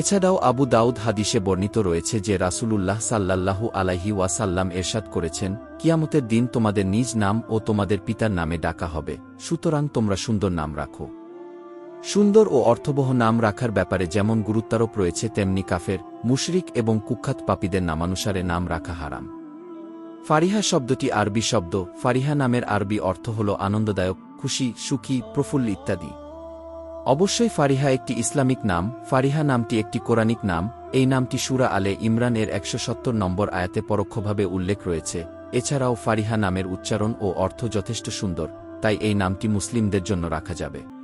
এছাড়াও আবু দাউদ হাদিসে বর্ণিত রয়েছে যে রাসূলুল্লাহ সাল্লাল্লাহু আলাইহি ওয়াসাল্লাম এরশাদ করেছেন, কিয়ামতের দিন তোমাদের নিজ নাম ও তোমাদের পিতার নামে ডাকা হবে, সুতরাং তোমরা সুন্দর নাম রাখো। সুন্দর ও অর্থবহ নাম রাখার ব্যাপারে যেমন গুরুত্বারোপ রয়েছে, তেমনি কাফের, মুশরিক এবং কুখ্যাত পাপীদের নামানুসারে নাম রাখা হারাম। ফারিহা শব্দটি আরবি শব্দ, ফারিহা নামের আরবি অর্থ হল আনন্দদায়ক, খুশি, সুখী, প্রফুল্ল ইত্যাদি। অবশ্যই ফারিহা একটি ইসলামিক নাম, ফারিহা নামটি একটি কোরআনিক নাম, এই নামটি সুরা আলে ইমরান এর একশো সত্তর নম্বর আয়াতে পরোক্ষভাবে উল্লেখ রয়েছে, এছাড়াও ফারিহা নামের উচ্চারণ ও অর্থ যথেষ্ট সুন্দর, তাই এই নামটি মুসলিমদের জন্য রাখা যাবে।